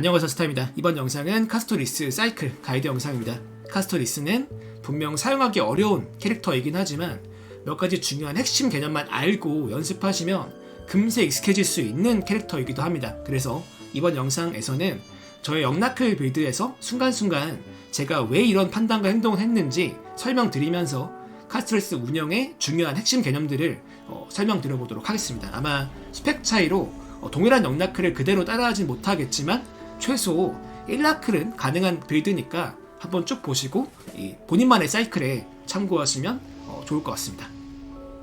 안녕하세요 스타입니다. 이번 영상은 카스토리스 사이클 가이드 영상입니다. 카스토리스는 분명 사용하기 어려운 캐릭터이긴 하지만 몇 가지 중요한 핵심 개념만 알고 연습하시면 금세 익숙해질 수 있는 캐릭터이기도 합니다. 그래서 이번 영상에서는 저의 영나클 빌드에서 순간순간 제가 왜 이런 판단과 행동을 했는지 설명드리면서 카스토리스 운영의 중요한 핵심 개념들을 어, 설명드려보도록 하겠습니다. 아마 스펙 차이로 어, 동일한 영나클을 그대로 따라하진 못하겠지만 최소 1라클은 가능한 빌드니까 한번 쭉 보시고 이 본인만의 사이클에 참고하시면 어, 좋을 것 같습니다.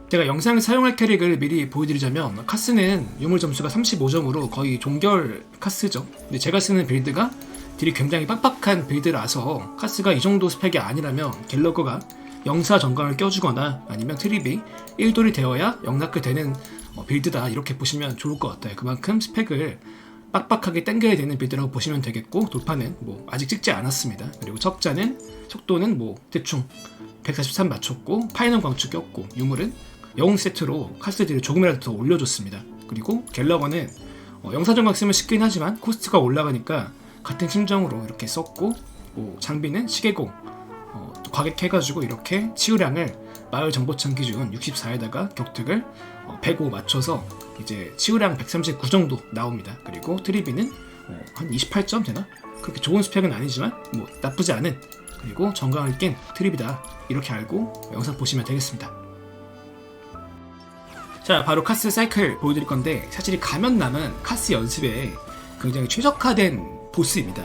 제가 영상에 사용할 캐릭을 미리 보여드리자면 카스는 유물 점수가 35점으로 거의 종결 카스죠. 근데 제가 쓰는 빌드가 딜이 굉장히 빡빡한 빌드라서 카스가 이 정도 스펙이 아니라면 갤러거가 영사 정강을 껴주거나 아니면 트립이 1돌이 되어야 영나크 되는 어, 빌드다 이렇게 보시면 좋을 것 같아요. 그만큼 스펙을 빡빡하게 당겨야 되는 빌드라고 보시면 되겠고 돌파는 뭐 아직 찍지 않았습니다. 그리고 척자는 속도는 뭐 대충 143 맞췄고 파이널 광축 꼈고 유물은 영웅 세트로 카스들을 조금이라도 더 올려줬습니다. 그리고 갤러거는 어, 영사정각 쓰면 쉽긴 하지만 코스트가 올라가니까 같은 심정으로 이렇게 썼고 뭐 장비는 시계공 어, 또 과격해가지고 이렇게 치유량을 마을 정보창 기준 64에다가 격특을 어, 105 맞춰서 이제 치유량 139 정도 나옵니다. 그리고 트리비는 어, 한 28점 되나? 그렇게 좋은 스펙은 아니지만 뭐 나쁘지 않은 그리고 정강을 낀 트립이다 이렇게 알고 영상 보시면 되겠습니다. 자 바로 카스 사이클 보여드릴 건데 사실 이 가면남은 카스 연습에 굉장히 최적화된 보스입니다.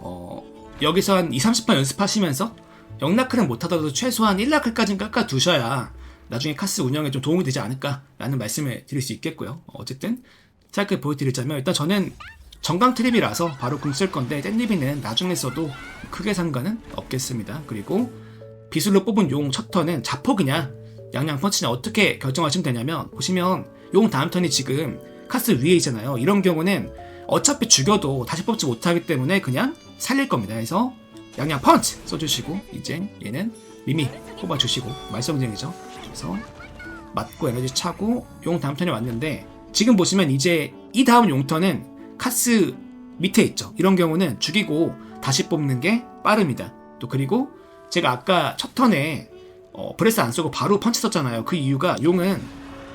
어, 여기서 한 2, 30번 연습하시면서 영라클은 못하더라도 최소한 1라클까지는 깎아 두셔야 나중에 카스 운영에 좀 도움이 되지 않을까라는 말씀을 드릴 수 있겠고요. 어, 어쨌든 짧게 보여드리자면 일단 저는 정강 트립이라서 바로 궁 쓸 건데 댄리비는 나중에 써도 크게 상관은 없겠습니다. 그리고 비술로 뽑은 용 첫 턴은 자폭이냐 양양 펀치냐 어떻게 결정하시면 되냐면 보시면 용 다음 턴이 지금 카스 위에 있잖아요. 이런 경우는 어차피 죽여도 다시 뽑지 못하기 때문에 그냥 살릴 겁니다. 그래서 양양 펀치 써주시고 이제 얘는 미미 뽑아주시고 말썽쟁이죠. 그래서 맞고 에너지 차고 용 다음 턴에 왔는데 지금 보시면 이제 이 다음 용턴은 카스 밑에 있죠. 이런 경우는 죽이고 다시 뽑는 게 빠릅니다. 또 그리고 제가 아까 첫 턴에 어, 브레스 안 쓰고 바로 펀치 썼잖아요. 그 이유가 용은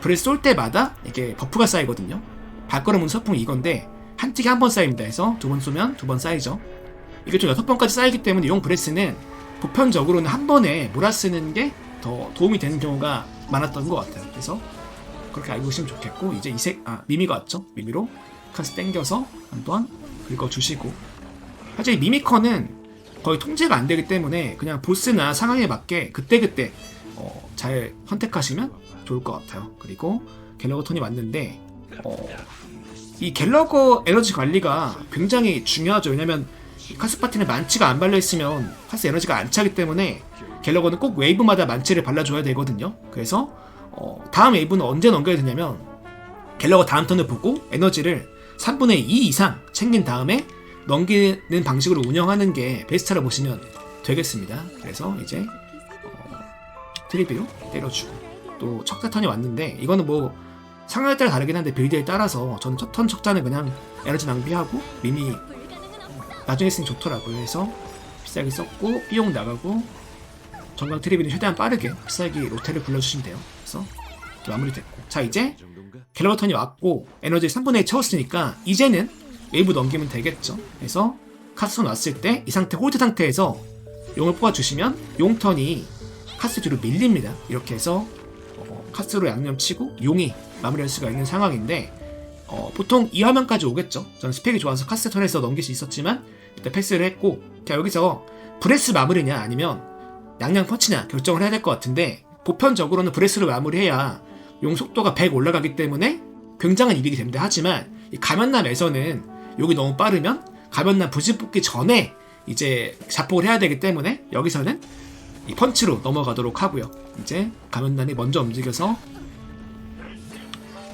브레스 쏠 때마다 이게 버프가 쌓이거든요. 발걸음은 서풍이 이건데 한 틱에 한 번 쌓입니다. 해서 두 번 쏘면 두 번 쌓이죠. 이게 좀 여섯 번까지 쌓이기 때문에 용 브레스는 보편적으로는 한 번에 몰아쓰는 게 더 도움이 되는 경우가 많았던 것 같아요. 그래서 그렇게 알고 계시면 좋겠고 이제 이색 아 미미가 왔죠. 미미로 카스 땡겨서 한번 긁어주시고 사실 이 미미커는 거의 통제가 안 되기 때문에 그냥 보스나 상황에 맞게 그때그때 어, 잘 선택하시면 좋을 것 같아요. 그리고 갤러거 톤이 왔는데 어, 이 갤러거 에너지 관리가 굉장히 중요하죠. 왜냐면 이 카스 파티는 만치가 안 발려 있으면 카스 에너지가 안 차기 때문에 갤러거는 꼭 웨이브마다 만치를 발라줘야 되거든요. 그래서 어, 다음 웨이브는 언제 넘겨야 되냐면 갤러거 다음 턴을 보고 에너지를 3분의 2 이상 챙긴 다음에 넘기는 방식으로 운영하는 게 베스트라 보시면 되겠습니다. 그래서 이제 어, 트리비로 때려주고 또 척자 턴이 왔는데 이거는 뭐 상황에 따라 다르긴 한데 빌드에 따라서 저는 첫턴 척자는 그냥 에너지 낭비하고 미미 나중에 쓰면 좋더라고요. 그래서 비싸게 썼고 삐용 나가고 정강 트리비는 최대한 빠르게 비싸게 로테를 굴려주시면 돼요. 그래서 마무리됐고 자 이제 갤러버 턴이 왔고 에너지 3분의 1 채웠으니까 이제는 웨이브 넘기면 되겠죠. 그래서 카스톤 왔을 때 이 상태 홀드 상태에서 용을 뽑아주시면 용 턴이 카스 뒤로 밀립니다. 이렇게 해서 어, 카스로 양념 치고 용이 마무리할 수가 있는 상황인데 어, 보통 이 화면까지 오겠죠. 저는 스펙이 좋아서 카스 턴에서 넘길 수 있었지만 일단 패스를 했고 자 여기서 브레스 마무리냐 아니면 양양 펀치냐 결정을 해야 될 것 같은데 보편적으로는 브레스로 마무리해야 용 속도가 100 올라가기 때문에 굉장한 이득이 됩니다. 하지만 이 가면남에서는 용이 너무 빠르면 가면남 부지 뽑기 전에 이제 자폭을 해야 되기 때문에 여기서는 이 펀치로 넘어가도록 하고요. 이제 가면남이 먼저 움직여서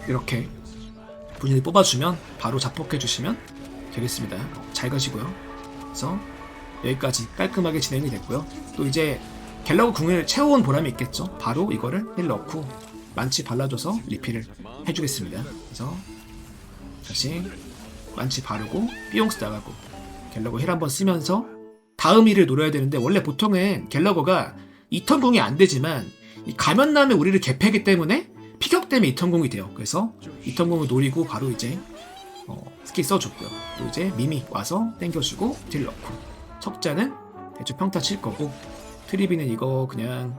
이렇게 분연히 뽑아주면 바로 자폭해 주시면 되겠습니다. 잘 가시고요. 그래서 여기까지 깔끔하게 진행이 됐고요. 또 이제 갤러그 궁을 채워온 보람이 있겠죠. 바로 이거를 힐 넣고 만치 발라줘서 리필을 해주겠습니다. 그래서 다시 만치 바르고 삐용스 나가고 갤러거 힐 한번 쓰면서 다음 힐을 노려야 되는데 원래 보통은 갤러거가 2턴 공이 안 되지만 이 가면남에 우리를 개패기 때문에 피격 때문에 2턴 공이 돼요. 그래서 2턴 공을 노리고 바로 이제 어, 스킬 써줬고요. 또 이제 미미 와서 땡겨주고 딜 넣고 척자는 대충 평타 칠 거고 트리비는 이거 그냥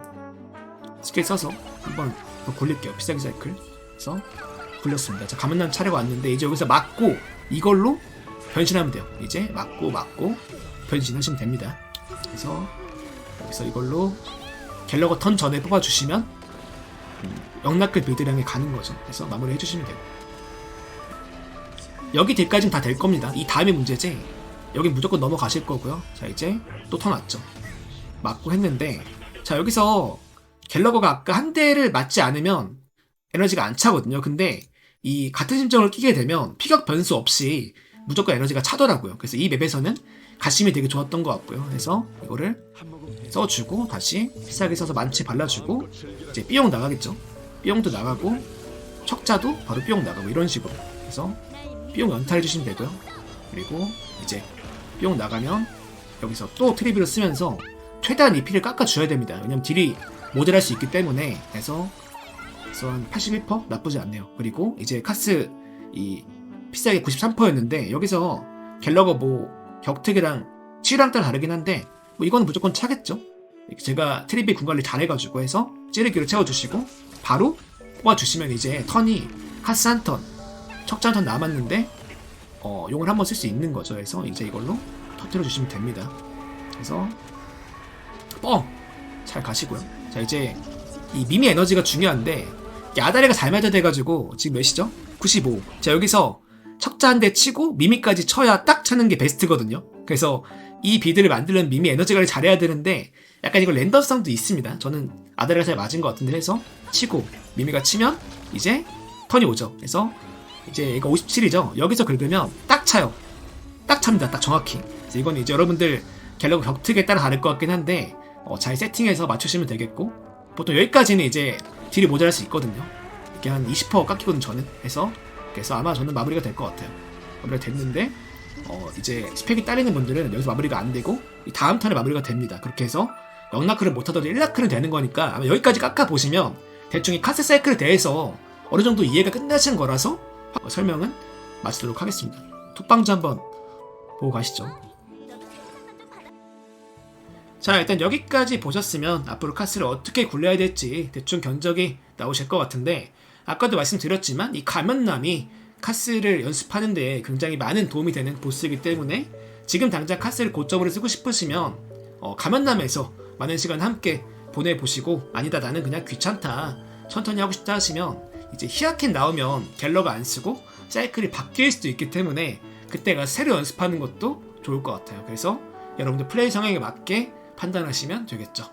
스킬 써서 한번 더 굴릴게요. 비싸게 사이클. 그래서 굴렸습니다. 자, 가면남 차례가 왔는데 이제 여기서 맞고 이걸로 변신하면 돼요. 이제 맞고 맞고 변신하시면 됩니다. 그래서 여기서 이걸로 갤러거 턴 전에 뽑아주시면 음, 영락글 빌드량에 가는 거죠. 그래서 마무리 해주시면 돼요. 여기 딜까지는 다 될 겁니다. 이 다음에 문제지. 여기 무조건 넘어가실 거고요. 자 이제 또턴 왔죠. 맞고 했는데 자 여기서 갤러거가 아까 한 대를 맞지 않으면 에너지가 안 차거든요. 근데 이 같은 심정을 끼게 되면 피격 변수 없이 무조건 에너지가 차더라고요. 그래서 이 맵에서는 가심이 되게 좋았던 것 같고요. 그래서 이거를 써주고 다시 비싸게 써서 만치 발라주고 이제 삐용 나가겠죠. 삐용도 나가고 척자도 바로 삐용 나가고 이런 식으로 그래서 삐용 연타해 주시면 되고요. 그리고 이제 삐용 나가면 여기서 또 트리비를 쓰면서 최대한 이 피를 깎아줘야 됩니다. 왜냐면 딜이 모자랄 수 있기 때문에 그래서 그래서 한 81% 나쁘지 않네요. 그리고 이제 카스 이 비싸게 93%였는데 여기서 갤러거 뭐 격특이랑 치유랑 따라 다르긴 한데 뭐 이거는 무조건 차겠죠. 제가 트리비 군관리 잘해가지고 해서 찌르기로 채워주시고 바로 뽑아주시면 이제 턴이 카스 한 턴, 척자 한턴 남았는데 어, 용을 한번 쓸 수 있는 거죠. 그래서 이제 이걸로 터뜨려 주시면 됩니다. 그래서 뻥! 잘 가시고요. 자 이제 이 미미 에너지가 중요한데 야다리가 잘 맞아돼가지고 지금 몇이죠? 95. 자 여기서 척자 한 대 치고 미미까지 쳐야 딱 차는 게 베스트거든요. 그래서 이 비드를 만들려면 미미 에너지 관리 잘해야 되는데 약간 이거 랜덤성도 있습니다. 저는 아다리가 잘 맞은 것 같은데 해서 치고 미미가 치면 이제 턴이 오죠. 그래서 이제 이거 57이죠. 여기서 긁으면 딱 차요. 딱 찹니다. 딱 정확히. 이건 이제 여러분들 갤러그 격특에 따라 다를 것 같긴 한데 어, 잘 세팅해서 맞추시면 되겠고 보통 여기까지는 이제 딜이 모자랄 수 있거든요. 이게 한 20% 깎이거든 저는. 해서 그래서 아마 저는 마무리가 될 것 같아요. 마무리가 됐는데 어, 이제 스펙이 딸리는 분들은 여기서 마무리가 안 되고 이 다음 턴에 마무리가 됩니다. 그렇게 해서 0라크를 못하더라도 1라크는 되는 거니까 아마 여기까지 깎아 보시면 대충 이 카스 사이클에 대해서 어느 정도 이해가 끝나신 거라서 어, 설명은 마치도록 하겠습니다. 톡방주 한번 보고 가시죠. 자 일단 여기까지 보셨으면 앞으로 카스를 어떻게 굴려야 될지 대충 견적이 나오실 것 같은데 아까도 말씀드렸지만 이 가면남이 카스를 연습하는 데 굉장히 많은 도움이 되는 보스이기 때문에 지금 당장 카스를 고점으로 쓰고 싶으시면 어, 가면남에서 많은 시간 함께 보내보시고 아니다 나는 그냥 귀찮다 천천히 하고 싶다 하시면 이제 히아킨 나오면 갤러가 안 쓰고 사이클이 바뀔 수도 있기 때문에 그때가 새로 연습하는 것도 좋을 것 같아요. 그래서 여러분들 플레이 성향에 맞게 판단하시면 되겠죠.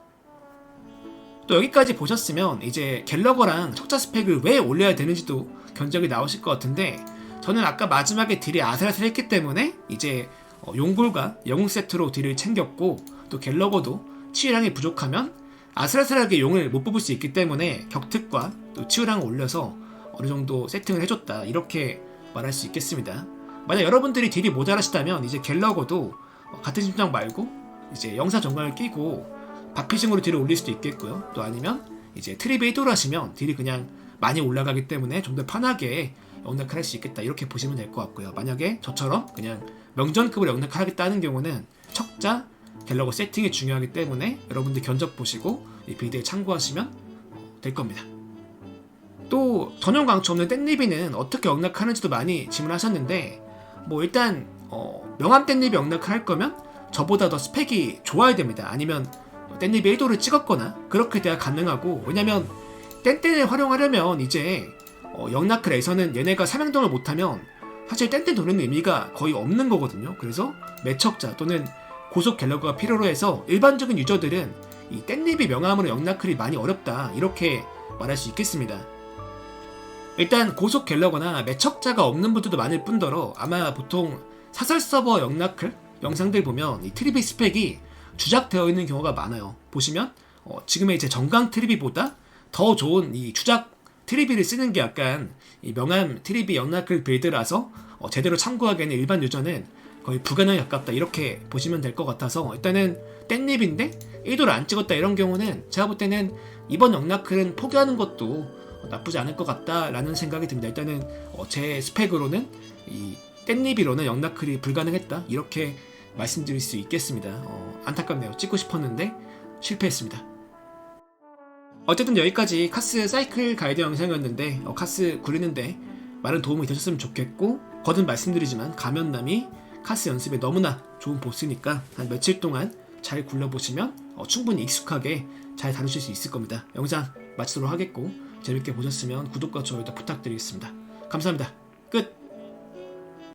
또 여기까지 보셨으면 이제 갤러거랑 척자 스펙을 왜 올려야 되는지도 견적이 나오실 것 같은데 저는 아까 마지막에 딜이 아슬아슬했기 때문에 이제 어, 용굴과 영웅 세트로 딜을 챙겼고 또 갤러거도 치유량이 부족하면 아슬아슬하게 용을 못 뽑을 수 있기 때문에 격특과 또 치유량을 올려서 어느 정도 세팅을 해줬다 이렇게 말할 수 있겠습니다. 만약 여러분들이 딜이 모자라시다면 이제 갤러거도 어, 같은 심장 말고 이제 영사 정관을 끼고 박피싱으로 딜을 올릴 수도 있겠고요. 또 아니면 이제 트립에 이도를 하시면 딜이 그냥 많이 올라가기 때문에 좀 더 편하게 영락을 할 수 있겠다 이렇게 보시면 될 것 같고요. 만약에 저처럼 그냥 명전급으로 영락을 하겠다는 경우는 척자 갤러거 세팅이 중요하기 때문에 여러분들 견적 보시고 이 빌드에 참고하시면 될 겁니다. 또 전용 강추 없는 땡리비는 어떻게 영락하는지도 많이 질문하셨는데 뭐 일단 어, 명함 땡리비 영락을 할 거면 저보다 더 스펙이 좋아야 됩니다. 아니면 땡리비 1도를 찍었거나 그렇게 돼야 가능하고 왜냐면 땡땡을 활용하려면 이제 어, 영나클에서는 얘네가 삼행동을 못하면 사실 땡땡 도는 의미가 거의 없는 거거든요. 그래서 매척자 또는 고속 갤러그가 필요로 해서 일반적인 유저들은 이 땡리비 명함으로 영나클이 많이 어렵다 이렇게 말할 수 있겠습니다. 일단 고속 갤러거나 매척자가 없는 분들도 많을 뿐더러 아마 보통 사설 서버 영나클 영상들 보면 이 트리비 스펙이 주작되어 있는 경우가 많아요. 보시면 어, 지금의 이제 정강 트리비보다 더 좋은 이 주작 트리비를 쓰는 게 약간 이 명함 트리비 영락글 빌드라서 어, 제대로 참고하기에는 일반 유저는 거의 불가능에 가깝다 이렇게 보시면 될 것 같아서 일단은 땡립인데 1도를 안 찍었다 이런 경우는 제가 볼 때는 이번 영나클은 포기하는 것도 나쁘지 않을 것 같다라는 생각이 듭니다. 일단은 어, 제 스펙으로는 이 땡립이로는 영나클이 불가능했다 이렇게 말씀드릴 수 있겠습니다. 어, 안타깝네요. 찍고 싶었는데 실패했습니다. 어쨌든 여기까지 카스 사이클 가이드 영상이었는데 어, 카스 구리는데 많은 도움이 되셨으면 좋겠고 거듭 말씀드리지만 가면남이 카스 연습에 너무나 좋은 보스니까 한 며칠 동안 잘 굴려보시면 어, 충분히 익숙하게 잘 다루실 수 있을 겁니다. 영상 마치도록 하겠고 재밌게 보셨으면 구독과 좋아요도 부탁드리겠습니다. 감사합니다. 끝!